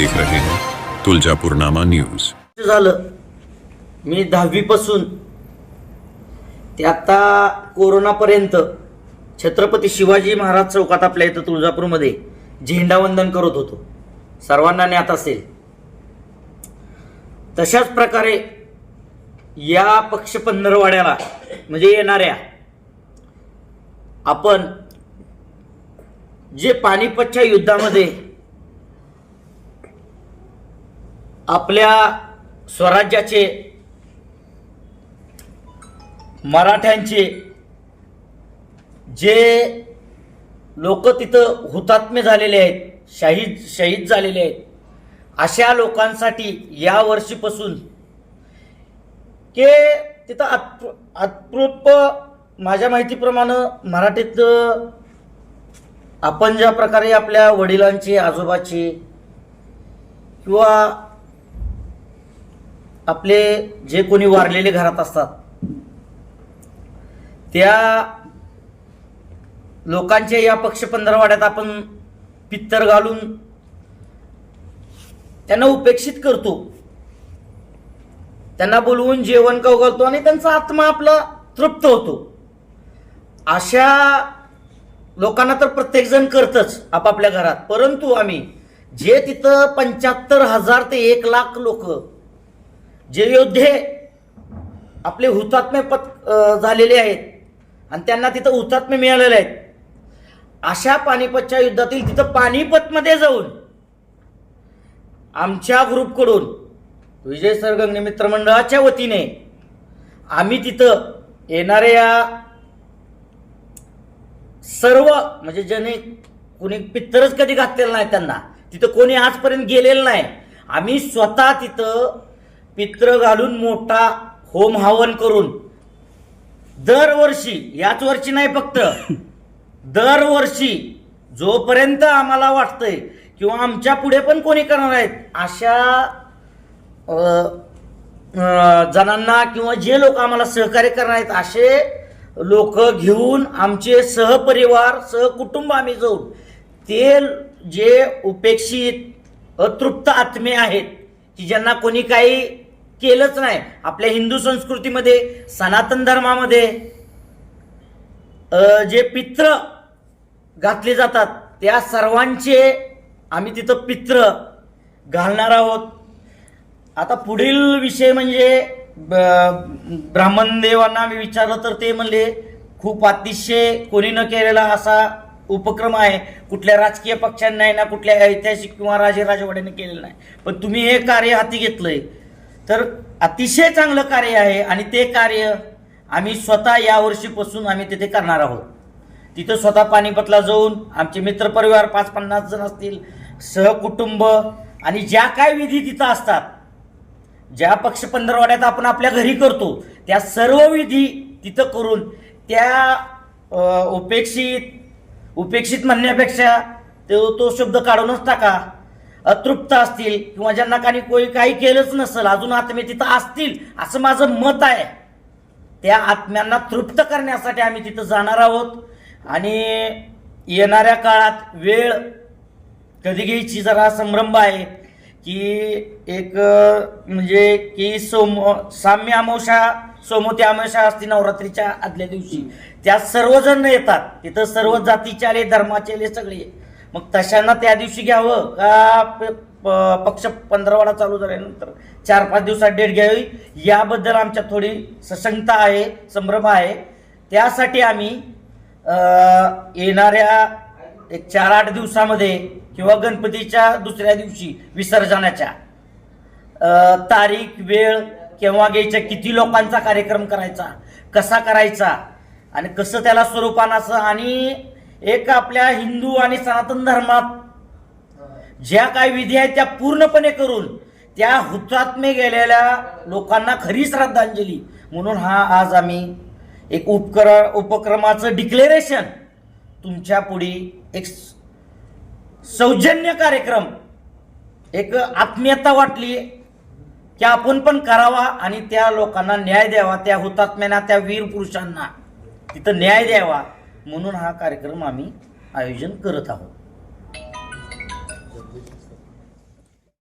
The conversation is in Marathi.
देख रहे हैं। तुलजापूरनामा न्यूज। झालं मी दहावीपासून ते आता कोरोनापर्यंत छत्रपती शिवाजी महाराज चौकात आपल्या इथं तुळजापूरमध्ये झेंडावंदन करत होतो. सर्वांना ज्ञात असेल. तशाच प्रकारे या पक्ष पंधरवाड्याला म्हणजे येणाऱ्या आपण जे पानिपतच्या युद्धामध्ये आपल्या स्वराज्याचे मराठ्यांचे जे लोक तिथं हुतात्मे झालेले आहेत शहीद शहीद झालेले आहेत अशा लोकांसाठी या वर्षीपासून के तिथं अत अतृप माझ्या माहितीप्रमाणे मराठीत आपण ज्या प्रकारे आपल्या वडिलांचे आजोबाचे किंवा आपले जे कोणी वारलेले घरात असतात त्या लोकांच्या या पक्ष पंधरवाड्यात आपण पित्तर घालून त्यांना उपेक्षित करतो. त्यांना बोलवून जेवण खाऊ घालतो आणि त्यांचा आत्मा आपला तृप्त होतो. अशा लोकांना तर प्रत्येकजण करतच आपापल्या घरात. परंतु आम्ही जे तिथं पंच्याहत्तर हजार ते एक लाख लोक जे योद्धे आपले हुतात्मे पत झालेले आहेत आणि त्यांना तिथं हुतात्मे मिळालेले आहेत अशा पानिपतच्या युद्धातील तिथं पानिपतमध्ये जाऊन आमच्या ग्रुपकडून विजय सरगंगणे मित्रमंडळाच्या वतीने आम्ही तिथं येणाऱ्या सर्व म्हणजे ज्याने कोणी पित्तरच कधी घातलेलं नाही त्यांना तिथं कोणी आजपर्यंत गेलेलं नाही. आम्ही स्वतः तिथं पित्र घालून मोठा होम हवन करून दरवर्षी याच वर्षी नाही फक्त दरवर्षी जोपर्यंत आम्हाला वाटतंय किंवा आमच्या पुढे पण कोणी करणार आहेत अशा जणांना किंवा जे लोक आम्हाला सहकार्य करणार आहेत असे लोक घेऊन आमचे सहपरिवार सहकुटुंब आम्ही जाऊन ते जे उपेक्षित अतृप्त आत्मे आहेत की ज्यांना कोणी काही केलंच नाही. आपल्या हिंदू संस्कृतीमध्ये सनातन धर्मामध्ये जे पित्र घातले जातात त्या सर्वांचे आम्ही तिथं पित्र घालणार आहोत. आता पुढील विषय म्हणजे ब- ब्राह्मण देवांना मी विचारलं तर ते म्हणले खूप अतिशय कोणी न केलेला असा उपक्रम आहे. कुठल्या राजकीय पक्षांनी नाही ना कुठल्या ऐतिहासिक किंवा राजे राजवाड्याने केलेलं नाही. पण तुम्ही हे कार्य हाती घेतलंय. तर अतिशय चांगलं कार्य आहे आणि ते कार्य आम्ही स्वतः या वर्षीपासून आम्ही तिथे करणार आहोत. तिथं स्वतः पानिपतला जाऊन आमचे मित्रपरिवार पाच पन्नास जण असतील सहकुटुंब आणि ज्या काय विधी तिथं असतात ज्या पक्ष पंधरवाड्यात आपण आपल्या घरी करतो त्या सर्व विधी तिथं करून त्या उपेक्षित उपेक्षित म्हणण्यापेक्षा तो तो शब्द काढूनच टाका. अतृप्त असतील किंवा ज्यांना काही कोणी काही केलंच नसेल अजून आत्मे तिथं असतील असं माझं मत आहे. त्या आत्म्यांना तृप्त करण्यासाठी आम्ही तिथं जाणार आहोत. आणि येणाऱ्या काळात वेळ कधी घ्यायची जरा संभ्रम आहे की एक म्हणजे की सोम साम्य अमावशा सोमवती अमावशा असते नवरात्रीच्या आदल्या दिवशी. त्या सर्वजण येतात. तिथं सर्व जातीचे आले धर्माचे आले सगळे. मग तशांना त्या दिवशी घ्यावं का प- प- पक्ष पंधरावाडा चालू झाल्यानंतर? चार पाच दिवसात डेट घ्यावी? याबद्दल आमच्या थोडी सशंकता आहे संभ्रम आहे. त्यासाठी आम्ही येणाऱ्या एक चार आठ दिवसामध्ये किंवा गणपतीच्या दुसऱ्या दिवशी विसर्जनाच्या तारीख वेळ केव्हा घ्यायच्या किती लोकांचा कार्यक्रम करायचा कसा करायचा आणि कसं त्याला स्वरूपान असं आणि एक आपल्या हिंदू आणि सनातन धर्मात ज्या काही विधी आहेत त्या पूर्णपणे करून त्या हुतात्मे गेलेल्या लोकांना खरी श्रद्धांजली. म्हणून हा आज आम्ही एक उपकर उपक्रमाचं डिक्लेरेशन तुमच्यापुढे एक सौजन्य कार्यक्रम एक आत्मीयता वाटली की आपण पण करावा आणि त्या लोकांना न्याय द्यावा त्या हुतात्म्यांना त्या वीर पुरुषांना. तिथं न्याय द्यावा. म्हणून हा कार्यक्रम आम्ही आयोजन करत आहोत.